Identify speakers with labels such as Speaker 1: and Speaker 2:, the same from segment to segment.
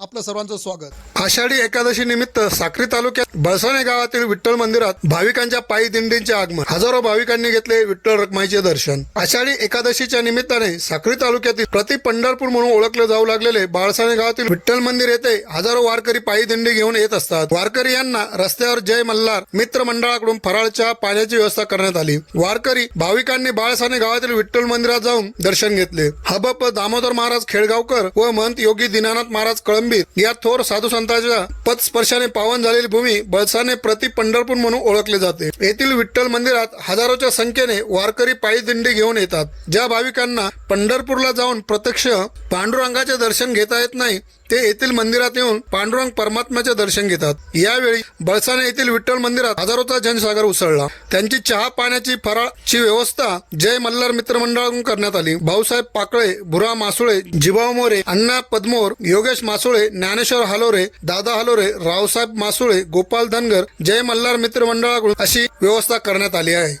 Speaker 1: आपलं सर्वांचं स्वागत. आषाढी एकादशी निमित्त साक्री तालुक्यात बळसाणे गावातील विठ्ठल मंदिरात भाविकांच्या पायी दिंडींचे आगमन. हजारो भाविकांनी घेतले विठ्ठल रखमाईचे दर्शन. आषाढी एकादशीच्या निमित्ताने साक्री तालुक्यातील प्रति पंढरपूर म्हणून ओळखले जाऊ लागलेले बाळसाणे गावातील विठ्ठल मंदिर येथे हजारो वारकरी पायी दिंडी घेऊन येत असतात. वारकरी यांना रस्त्यावर जय मल्हार मित्र मंडळाकडून फराळच्या पाण्याची व्यवस्था करण्यात आली. वारकरी भाविकांनी बाळसाने गावातील विठ्ठल मंदिरात जाऊन दर्शन घेतले. हबप दामोदर महाराज खेळगावकर व महंत योगी दिनानाथ महाराज कळंबीर या थोर साधू संतांच्या पदस्पर्शाने पावन झालेली भूमी बळसाने प्रति पंढरपूर म्हणून ओळखले जाते. येथील विठ्ठल मंदिरात हजारोच्या संख्येने वारकरी पायी दिंडी घेऊन येतात. ज्या भाविकांना पंढरपूरला जाऊन प्रत्यक्ष पांडुरंगाचे दर्शन घेता येत नाही ते येथील मंदिरात येऊन पांडुरंग परमात्म्याचे दर्शन घेतात. यावेळी बळसाने येथील विठ्ठल मंदिरात हजारोचा जनसागर उसळला. त्यांची चहा पाण्याची फराळची व्यवस्था जय मल्हार मित्रमंडळातून करण्यात आली. भाऊसाहेब पाकळे भुरा मासुळे जिभाऊ मोरे अण्णा पद्मोर योगेश मासुळे ज्ञानेश्वर हालोरे दादा हालोरे रावसाहेब मासुळे गोपाल धनगर जय मल्हार मित्रमंडळाकडून अशी व्यवस्था करण्यात आली आहे.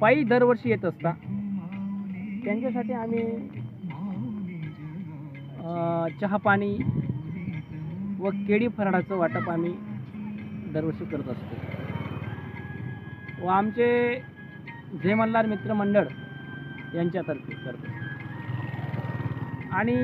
Speaker 2: पायी दरवर्षी येत असता. त्यांच्यासाठी आम्ही चहा पाणी व केळी फराळाचं वाटप आम्ही दरवर्षी करत असतो. व आमचे जय मल्हार मित्र मंडळ यांच्यातर्फे करतो. आणि